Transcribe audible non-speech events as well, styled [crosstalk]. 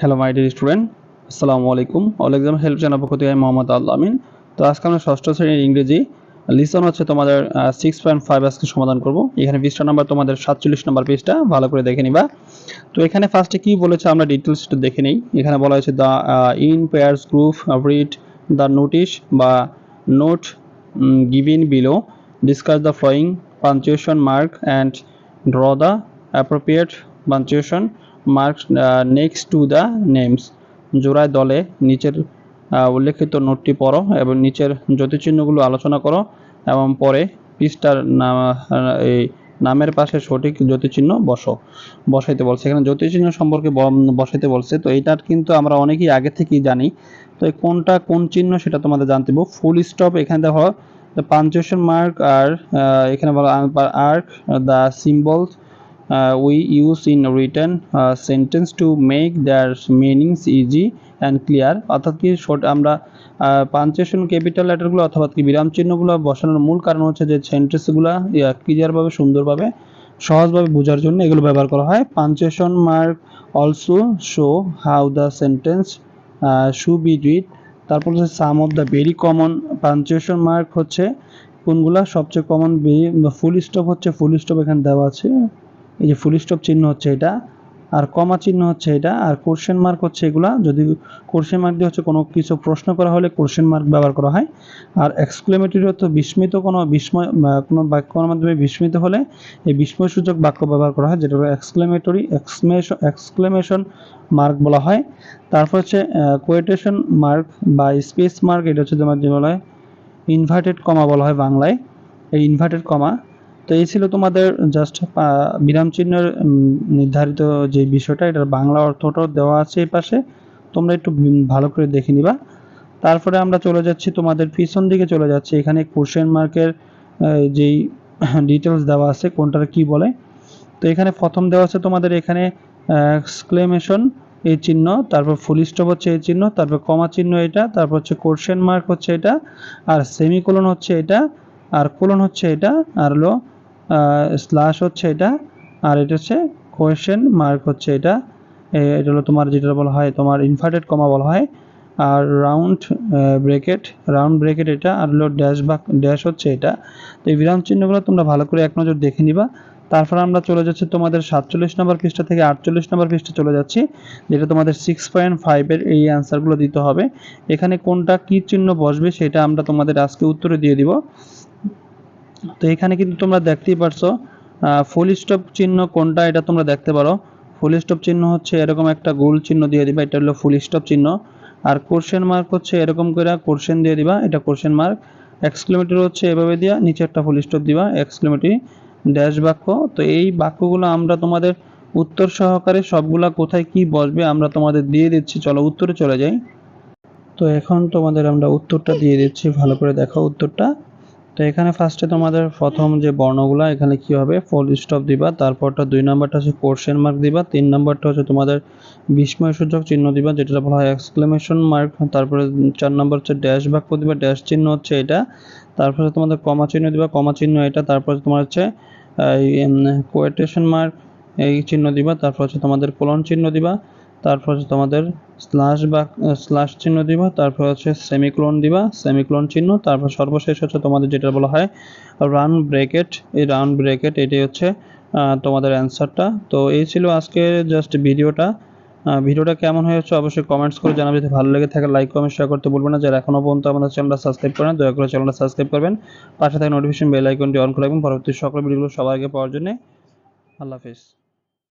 Hello my dear student আসসালামু আলাইকুম all exam help channel পক্ষ থেকে আমি মোহাম্মদ আল্লাহ আমিন। তো আজকে আমরা ষষ্ঠ শ্রেণির ইংরেজি লিসন হচ্ছে তোমাদের সিক্স পয়েন্ট ফাইভ আজকে সমাধান করব। এখানে বিশটা নাম্বার তোমাদের সাতচল্লিশ নাম্বার পেজটা ভালো করে দেখে নিবা। তো এখানে ফার্স্টে কি বলেছে আমরা ডিটেলস একটু দেখে নিই। এখানে বলা হয়েছে the in pairs group read the notice বা note given below discuss the following punctuation mark and draw the appropriate punctuation marks next to the names জোড়ায় দলে নিচের উল্লেখিত নোটটি পড়ো এবং নিচের জ্যোতিচিহ্নগুলো আলোচনা করো এবং পরে পৃষ্ঠার এই নামের পাশে সঠিক জ্যোতিচিহ্ন বসো, বসাইতে বলছে। এখানে জ্যোতিচিহ্ন সম্পর্কে বসাইতে বলছে। তো এইটার কিন্তু আমরা অনেকেই আগে থেকেই জানি। তো কোনটা, কোন চিহ্ন সেটা তোমাদের জানতে ফুল স্টপ এখানে দেখো দ্য পাঞ্চুয়েশন মার্ক আর এখানে বলা are the symbols we use in written uh, sentence to make their meanings easy and clear. অর্থাৎ কি আমরা পাঞ্চুয়েশন ক্যাপিটাল লেটারগুলো অথবা কি বিরাম চিহ্নগুলো বসানোর মূল কারণ হচ্ছে যে সেন্টেন্সগুলো ক্লিয়ারভাবে সুন্দরভাবে সহজভাবে বোঝার জন্য এগুলো ব্যবহার করা হয়। Punctuation mark also show how the sentence should be read তারপর হচ্ছে some of the very common punctuation mark হচ্ছে কোনগুলা সবচেয়ে কমন ফুল স্টপ হচ্ছে ফুল স্টপ এখানে দেওয়া আছে। এই যে ফুল স্টপ চিহ্ন হচ্ছে এটা, আর কমা চিহ্ন হচ্ছে এটা, আর কোশ্চেন মার্ক হচ্ছে এগুলা। যদি কোশ্চেন মার্ক দিয়ে হচ্ছে কোনো কিছু প্রশ্ন করা হলে কোশ্চেন মার্ক ব্যবহার করা হয়। আর এক্সক্লেমেটরি অর্থ বিস্মিত কোনো বিস্ময় কোনো বাক্যের মাধ্যমে বিস্মিত হলে এই বিস্ময়সূচক বাক্য ব্যবহার করা হয়, যেটা এক্সক্লেমেটরি এক্সক্লেমেশন এক্সক্লেমেশন মার্ক বলা হয়। তারপর হচ্ছে কোয়েটেশন মার্ক বা স্পেস মার্ক এটা হচ্ছে তোমার যে বলা হয় ইনভার্টেড কমা বলা হয় বাংলায়। এই ইনভার্টেড কমা তো এই ছিল তোমাদের জাস্ট বিরাম চিহ্নের নির্ধারিত যে বিষয়টা, এটার বাংলা অর্থটাও দেওয়া আছে এই পাশে। তোমরা একটু ভালো করে দেখে নিবা। তারপরে আমরা চলে যাচ্ছি তোমাদের পিছন দিকে চলে যাচ্ছি। এখানে কোশ্চেন মার্কের যেই [clears throat] ডিটেলস দেওয়া আছে, কোনটার কি বলে। তো এখানে প্রথম দেওয়া আছে তোমাদের এখানে এক্সক্লেমেশন এই চিহ্ন, তারপর ফুল স্টপ হচ্ছে এই চিহ্ন, তারপর কমা চিহ্ন এটা, তারপর হচ্ছে কোশ্চেন মার্ক হচ্ছে এটা, আর সেমিকোলন হচ্ছে এটা, আর কোলন হচ্ছে এটা, আর হলো স্ল্যাশ হচ্ছে এটা, আর এটা হচ্ছে কোয়েশ্চেন মার্ক হচ্ছে এটা। এটা হলো তোমার যেটা বলা হয়, তোমার ইনভার্টেড কমা বলা হয়। আর রাউন্ড ব্রেকেট রাউন্ড ব্রেকেট এটা, আর হলো ড্যাশ বা ড্যাশ হচ্ছে এটা। তো এই বিরাম চিহ্নগুলো তোমরা ভালো করে এক নজর দেখে নিবা। তারপর আমরা চলে যাচ্ছি তোমাদের সাতচল্লিশ নম্বর পৃষ্ঠা থেকে আটচল্লিশ নম্বর পৃষ্ঠা চলে যাচ্ছি, যেটা তোমাদের সিক্স পয়েন্ট ফাইভের এই অ্যান্সারগুলো দিতে হবে। এখানে কোনটা কী চিহ্ন বসবে সেটা আমরা তোমাদের আজকে উত্তরে দিয়ে দিব। তো এখানে কিন্তু তোমরা দেখতেই পারছ ফুল স্টপ চিহ্ন কোনটা এটা তোমরা দেখতে পারো। ফুল স্টপ চিহ্ন হচ্ছে এরকম একটা গোল চিহ্ন দিয়ে দিবা, এটা হলো ফুল স্টপ চিহ্ন। আর কোশ্চেন মার্ক হচ্ছে এরকম করে কোশ্চেন দিয়ে দিবা, এটা কোশ্চেন মার্ক এক্সক্লেমেটরি হচ্ছে এভাবে দিয়া নিচে একটা ফুল স্টপ দিবা এক্সক্লেমেটরি ড্যাশ বাক্য। তো এই বাক্যগুলো আমরা তোমাদের উত্তর সহকারে সবগুলা কোথায় কি বসবে আমরা তোমাদের দিয়ে দিচ্ছি, চলো উত্তরে চলে যাই। তো এখন তোমাদের আমরা উত্তরটা দিয়ে দিচ্ছি, ভালো করে দেখো উত্তরটা। তো এখানে ফার্স্টে তোমাদের প্রথম যে বর্ণগুলো, এখানে কি হবে? ফুল স্টপ দিবা, তারপরটা দুই নাম্বারটা হচ্ছে কোশ্চেন মার্ক দিবা, তিন নাম্বারটা হচ্ছে তোমাদের বিস্ময়সূচক চিহ্ন দিবা যেটা বলা হয় এক্সক্লেমেশন মার্ক তারপরে চার নাম্বার হচ্ছে ড্যাশ বাক্য দিবা ড্যাশ চিহ্ন হচ্ছে এটা, তারপরে তোমাদের কমা চিহ্ন দিবা, কমা চিহ্ন এটা, তারপরে তোমার হচ্ছে কোয়েটেশন মার্ক এই চিহ্ন দিবা, তারপর হচ্ছে তোমাদের কোলন চিহ্ন দিবা তারপর হচ্ছে তোমাদের স্ল্যাশ বা স্ল্যাশ চিহ্ন দিবা, তারপর হচ্ছে সেমিক্লোন দিবা সেমিক্লোন চিহ্ন, তারপর সর্বশেষ হচ্ছে তোমাদের যেটা বলা হয় রান ব্রেকেট এই রান ব্রেকেট এটাই হচ্ছে তোমাদের অ্যান্সারটা তো এই ছিল আজকে জাস্ট ভিডিওটা ভিডিওটা কেমন হয়েছে অবশ্যই কমেন্টস করে জানাবে। যদি ভালো লেগে থাকে লাইক কমেন্ট শেয়ার করতে বলবেন না। যারা এখনও পর্যন্ত আমাদের চ্যানেলটা সাবস্ক্রাইব করেন, দয়া করে চ্যানেলটা সাবস্ক্রাইব করবেন। পাশে থাকা নোটিফিকেশন বেল আইকনটি অন করে রাখবেন। পরবর্তী সকল ভিডিওগুলো সবার আগে পাওয়ার জন্য। আল্লাহ হাফিজ।